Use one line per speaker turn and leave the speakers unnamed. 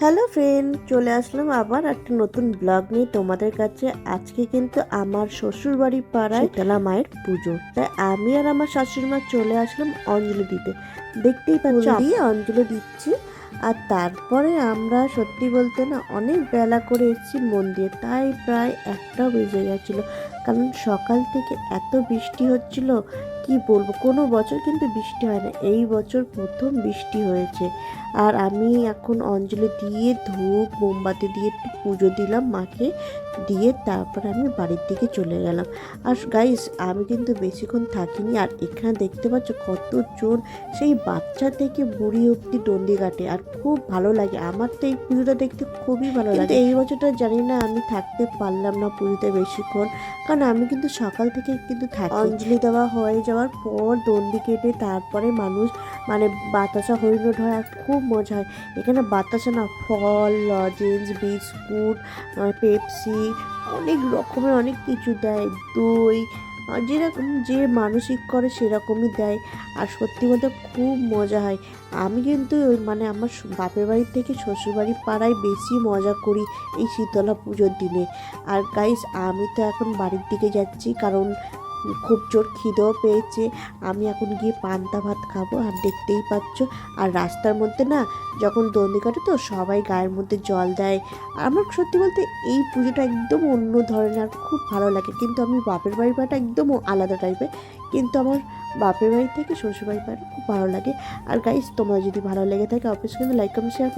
Hello friend চলে আসলাম আবার একটা নতুন ব্লগ নিয়ে। তোমাদের কাছে আজকে কিন্তু আমার শ্বশুর বাড়ি পাড়ায় শীতলা মায়ের পুজো। তাই আমি আর আমার শাশুড়ি মা চলে আসলাম অঞ্জলি দিতে। দেখতেই পাচ্ছ দিয়ে অঞ্জলি দিচ্ছি। আর তারপরে আমরা সত্যি বলতে না অনেক বেলা করে এসেছি মন্দিরে তাই প্রায় একটাও বেজে গেছিল। কারণ সকাল থেকে এত বৃষ্টি হচ্ছিল কি বলব? কোনো বছর কিন্তু বৃষ্টি হয় না। এই বছর প্রথম বৃষ্টি হয়েছে। আর আমি এখন অঞ্জলি দিয়ে ধূপ মোমবাতি দিয়ে একটু পুজো দিলাম মাকে দিয়ে তারপর আমি বাড়ির দিকে চলে গেলাম। আর গাইস আমি কিন্তু বেশিক্ষণ থাকিনি। আর এখানে দেখতে পাচ্ছ কতজন সেই বাচ্চা থেকে বুড়ি অব্দি ডন্ডি কাটে। আর খুব ভালো লাগে। আমার তো এই পুজোটা দেখতে খুবই ভালো লাগে। এই বছরটা জানি না আমি থাকতে পারলাম না পুজোতে বেশিক্ষণ। কারণ আমি কিন্তু সকাল থেকে কিন্তু থাকি। অঞ্জলি দেওয়া হয়ে যাওয়ার পর দণ্ডি কেটে তারপরে মানুষ মানে বাতাসা হরিণট হয়, আর খুব মজা হয়। এখানে বাতাসা না, ফল, লজেন্স, বিস্কুট পেপসি, অনেক রকমের অনেক কিছু দেয়। দই যেরকম যে মানসিক করে সেরকমই দেয়। আর সত্যি বলতে খুব মজা হয়। আমি কিন্তু মানে আমার বাপের বাড়ির থেকে শ্বশুরবাড়ি পাড়ায় বেশি মজা করি এই শীতলা পুজোর দিনে। আর গাইস আমি তো এখন বাড়ির দিকে যাচ্ছি, কারণ খুব জোর খিদেও পেয়েছে। আমি এখন গিয়ে পান্তা ভাত খাব, আর দেখতেই পাচ্ছ, আর রাস্তার মধ্যে না যখন দন্দি কাটে তো সবাই গায়ের মধ্যে জল দেয়। আর আমার সত্যি বলতে এই পুজোটা একদম অন্য ধরনের আর খুব ভালো লাগে। কিন্তু আমি বাপের বাড়ির পাটা একদম আলাদা টাইপের কিন্তু আমার বাপের বাড়ি থেকে শ্বশুর বাড়ির পাটা খুব ভালো লাগে। আর গাইস তোমার যদি ভালো লেগে থাকে, অবশ্যই কিন্তু লাইক কমেন্ট শেয়ার